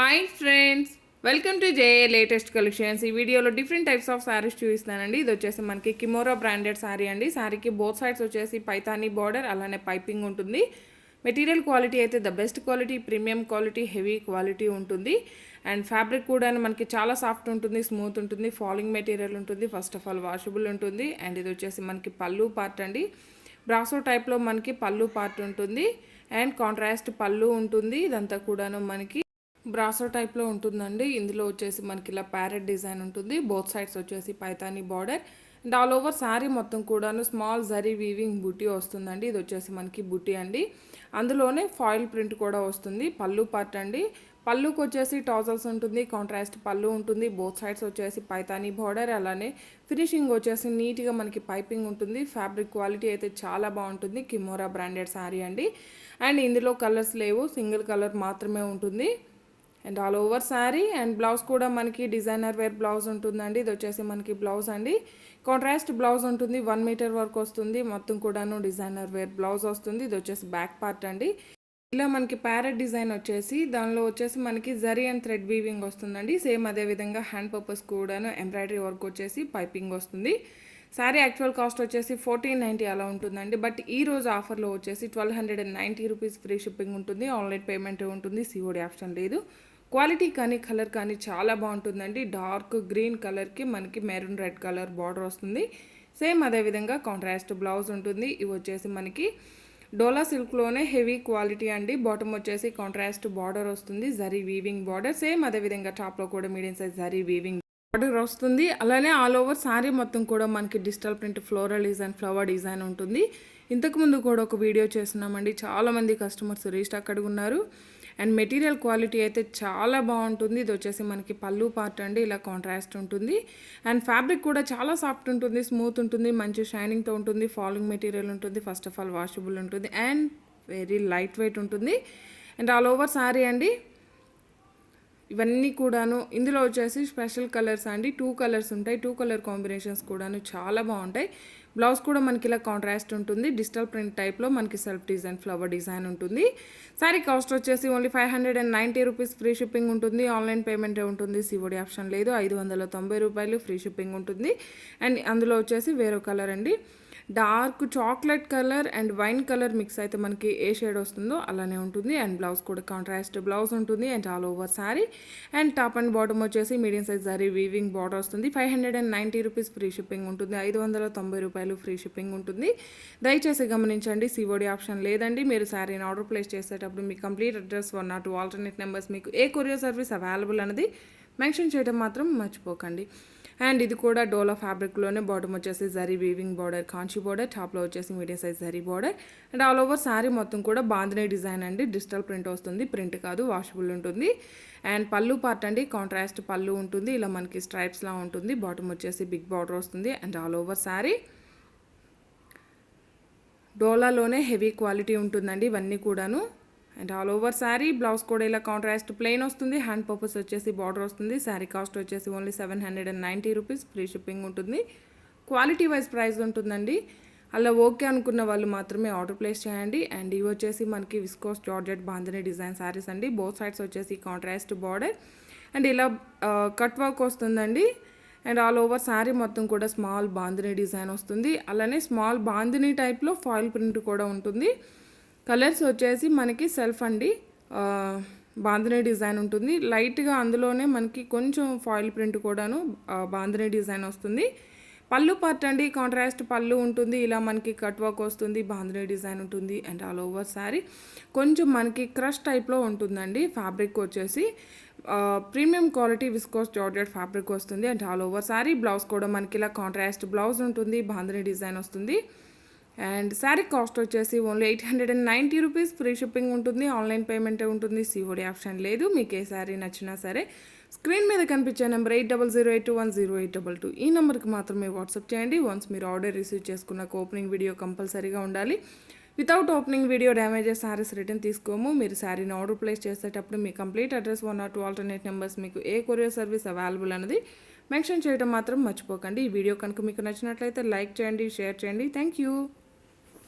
Hi friends welcome to JA latest collections ఈ వీడియోలో different types of saris చూపిస్తానండి ఇది వచ్చేసి మనకి కిమోరా బ్రాండెడ్ శారీ అండి. శారీకి బోత్ సైడ్స్ వచ్చేసి పైతానీ బార్డర్ అలానే పైపింగ్ ఉంటుంది. మెటీరియల్ క్వాలిటీ అయితే the best quality premium quality heavy quality ఉంటుంది. అండ్ ఫ్యాబ్రిక్ కూడా మనకి చాలా సాఫ్ట్ ఉంటుంది స్మూత్ ఉంటుంది ఫాలింగ్ మెటీరియల్ ఉంటుంది ఫస్ట్ ఆఫ్ ఆల్ వాషబుల్ ఉంటుంది. అండ్ ఇది వచ్చేసి మనకి పళ్ళు పార్ట్ అండి. బ్రాసో టైప్లో మనకి పళ్ళు పార్ట్ ఉంటుంది. అండ్ కాంట్రాస్ట్ పళ్ళు ఉంటుంది. ఇదంతా కూడాను మనకి బ్రాసో టైప్లో ఉంటుందండి. ఇందులో వచ్చేసి మనకి ఇలా ప్యారెట్ డిజైన్ ఉంటుంది. బోత్ సైడ్స్ వచ్చేసి Paithani border. And all over sari మొత్తం కూడాను స్మాల్ జరీ వీవింగ్ బుట్టి వస్తుందండి. ఇది వచ్చేసి మనకి బుట్టి అండి. అందులోనే ఫాయిల్ ప్రింట్ కూడా వస్తుంది. పళ్ళు పార్ట్ అండి. పళ్ళుకి వచ్చేసి టాజల్స్ ఉంటుంది. కాంట్రాస్ట్ పళ్ళు ఉంటుంది. బోత్ సైడ్స్ వచ్చేసి పైతానీ బార్డర్. అలానే ఫినిషింగ్ వచ్చేసి నీట్గా మనకి పైపింగ్ ఉంటుంది. ఫ్యాబ్రిక్ క్వాలిటీ అయితే చాలా బాగుంటుంది. కిమోరా బ్రాండెడ్ శారీ అండి. అండ్ ఇందులో కలర్స్ లేవు. సింగిల్ కలర్ మాత్రమే ఉంటుంది. And all over sari and blouse కూడా మనకి డిజైనర్ వేర్ బ్లౌజ్ ఉంటుందండి. ఇది వచ్చేసి మనకి బ్లౌజ్ అండి. కాంట్రాస్ట్ బ్లౌజ్ ఉంటుంది. వన్ మీటర్ వరకు వస్తుంది. మొత్తం కూడాను డిజైనర్ వేర్ బ్లౌజ్ వస్తుంది. ఇది వచ్చేసి బ్యాక్ పార్ట్ అండి. ఇలా మనకి ప్యారెట్ డిజైన్ వచ్చేసి దానిలో వచ్చేసి మనకి జరీ అండ్ థ్రెడ్ వీవింగ్ వస్తుందండి. సేమ్ అదే విధంగా హ్యాండ్ పర్పస్ కూడాను ఎంబ్రాయిడరీ వర్క్ వచ్చేసి పైపింగ్ వస్తుంది. శారీ యాక్చువల్ కాస్ట్ వచ్చేసి ఫోర్టీన్ నైంటీ అలా ఉంటుందండి. బట్ ఈ రోజు ఆఫర్లో వచ్చేసి twelve hundred and ninety rupees free shipping ఉంటుంది. ఆన్లైన్ పేమెంట్ ఉంటుంది. సిఓడి ఆప్షన్ లేదు. క్వాలిటీ కానీ కలర్ కానీ చాలా బాగుంటుందండి. డార్క్ గ్రీన్ కలర్కి మనకి మెరూన్ రెడ్ కలర్ బార్డర్ వస్తుంది. సేమ్ అదేవిధంగా కాంట్రాస్ట్ బ్లౌజ్ ఉంటుంది. ఇవి వచ్చేసి మనకి డోలా సిల్క్లోనే హెవీ క్వాలిటీ అండి. బాటమ్ వచ్చేసి కాంట్రాస్ట్ బార్డర్ వస్తుంది. Zari weaving border. సేమ్ అదేవిధంగా టాప్లో కూడా medium size zari weaving border వస్తుంది. అలానే ఆల్ ఓవర్ శారీ మొత్తం కూడా మనకి digital print floral design flower design ఉంటుంది. ఇంతకుముందు కూడా ఒక వీడియో చేస్తున్నామండి. చాలామంది కస్టమర్స్ రీస్టాక్ అడుగున్నారు అండ్ మెటీరియల్ క్వాలిటీ అయితే చాలా బాగుంటుంది. ఇది వచ్చేసి మనకి పళ్ళు పార్ట్ అండి. ఇలా కాంట్రాస్ట్ ఉంటుంది. అండ్ ఫ్యాబ్రిక్ కూడా చాలా సాఫ్ట్ ఉంటుంది స్మూత్ ఉంటుంది మంచి షైనింగ్తో ఉంటుంది ఫాలోయింగ్ మెటీరియల్ ఉంటుంది ఫస్ట్ ఆఫ్ ఆల్ వాషబుల్ ఉంటుంది అండ్ వెరీ లైట్ వెయిట్ ఉంటుంది. అండ్ ఆల్ ఓవర్ సారీ అండి ఇవన్నీ కూడాను ఇందులో వచ్చేసి స్పెషల్ కలర్స్ అండి. టూ కలర్స్ ఉంటాయి. టూ కలర్ కాంబినేషన్స్ కూడాను చాలా బాగుంటాయి. బ్లౌజ్ కూడా మనకి ఇలా కాంట్రాస్ట్ ఉంటుంది. డిజిటల్ ప్రింట్ టైప్లో మనకి సెల్ఫ్ డిజైన్ ఫ్లవర్ డిజైన్ ఉంటుంది. సారీ కాస్ట్ వచ్చేసి only five hundred and ninety rupees free shipping ఉంటుంది. ఆన్లైన్ పేమెంటే ఉంటుంది. సివోడి ఆప్షన్ లేదు. ఐదు వందల తొంభై రూపాయలు ఫ్రీ షిప్పింగ్ ఉంటుంది. అండ్ అందులో వచ్చేసి వేరే కలర్ అండి. Dark chocolate colour and wine colour mix అయితే మనకి ఏ షేడ్ వస్తుందో అలానే ఉంటుంది. అండ్ బ్లౌజ్ కూడా కాంట్రాస్ట్ బ్లౌజ్ ఉంటుంది. And all over sari. And top and bottom వచ్చేసి medium size zari weaving border వస్తుంది. Five hundred and ninety rupees free shipping ఉంటుంది. ఐదు వందల తొంభై రూపాయలు ఫ్రీ షిప్పింగ్ ఉంటుంది. దయచేసి గమనించండి. సివోడి ఆప్షన్ లేదండి. మీరు శారీని ఆర్డర్ ప్లేస్ చేసేటప్పుడు మీ complete address one not alternate numbers మీకు ఏ కొరియర్ సర్వీస్ అవైలబుల్ అనేది మెన్షన్ చేయడం మాత్రం మర్చిపోకండి. అండ్ ఇది కూడా డోలా ఫ్యాబ్రిక్లోనే బాటమ్ వచ్చేసి zari weaving border Kanchi border టాప్లో వచ్చేసి medium size zari border. And all over sari మొత్తం కూడా బాంధనీ డిజైన్ అండి. డిజిటల్ ప్రింట్ వస్తుంది ప్రింట్ కాదు వాషబుల్ ఉంటుంది. అండ్ పళ్ళు పార్ట్ అండి కాంట్రాస్ట్ పళ్ళు ఉంటుంది. ఇలా మనకి స్ట్రైప్స్లా ఉంటుంది. బాటమ్ వచ్చేసి బిగ్ బార్డర్ వస్తుంది. అండ్ ఆల్ ఓవర్ శారీ డోలాలోనే హెవీ క్వాలిటీ ఉంటుందండి ఇవన్నీ కూడాను. And all over sari blouse కూడా ఇలా కాంట్రాస్ట్ ప్లెయిన్ వస్తుంది. హ్యాండ్ పర్పస్ వచ్చేసి బార్డర్ వస్తుంది. శారీ కాస్ట్ వచ్చేసి only seven hundred and ninety rupees free shipping ఉంటుంది. క్వాలిటీ వైజ్ ప్రైస్ ఉంటుందండి. అలా ఓకే అనుకున్న వాళ్ళు మాత్రమే ఆర్డర్ ప్లేస్ చేయండి. అండ్ ఇవి వచ్చేసి మనకి viscose georgette bandhani design saris అండి. బోత్ సైడ్స్ వచ్చేసి కాంట్రాస్ట్ బార్డర్ అండ్ ఇలా కట్ వర్క్ వస్తుందండి. అండ్ ఆల్ ఓవర్ శారీ మొత్తం కూడా స్మాల్ బాంధిని డిజైన్ వస్తుంది. అలానే స్మాల్ బాంధిని టైప్లో ఫాయిల్ ప్రింట్ కూడా ఉంటుంది. కలర్స్ వచ్చేసి మనకి సెల్ఫ్ అండి. బాంధనే డిజైన్ ఉంటుంది. లైట్గా అందులోనే మనకి కొంచెం ఫాయిల్ ప్రింట్ కూడాను బాంధనే డిజైన్ వస్తుంది. పళ్ళు పార్ట్ అండి. కాంట్రాస్ట్ పళ్ళు ఉంటుంది. ఇలా మనకి కట్ వర్క్ వస్తుంది. బాంధనీ డిజైన్ ఉంటుంది. And all over sari. కొంచెం మనకి క్రష్ టైప్లో ఉంటుందండి ఫ్యాబ్రిక్ వచ్చేసి. Premium quality viscose georgette fabric వస్తుంది. And all over sari blouse కూడా మనకి ఇలా కాంట్రాస్ట్ బ్లౌజ్ ఉంటుంది. బాంధనీ డిజైన్ వస్తుంది. అండ్ శారీ కాస్ట్ వచ్చేసి only eight hundred and ninety rupees. Free shipping ఉంటుంది ఆన్లైన్ పేమెంటే ఉంటుంది సిఓడి ఆప్షన్ లేదు. మీకు ఏ శారీ నచ్చినా సరే స్క్రీన్ మీద కనిపించే number eight double zero eight one zero eight double two. ఈ నెంబర్కి మాత్రమే వాట్సాప్ చేయండి. వన్స్ మీరు ఆర్డర్ రిసీవ్ చేసుకున్నాక ఓపెనింగ్ వీడియో కంపల్సరీగా ఉండాలి. Without opening video damages saris return తీసుకోము. మీరు శారీని ఆర్డర్ ప్లేస్ చేసేటప్పుడు మీ complete address one or two alternate numbers మీకు ఏ కొరియర్ సర్వీస్ అవైలబుల్ అనేది మెన్షన్ చేయడం మాత్రం మర్చిపోకండి. ఈ వీడియో కనుక మీకు నచ్చినట్లయితే లైక్ చేయండి షేర్ చేయండి. Thank you.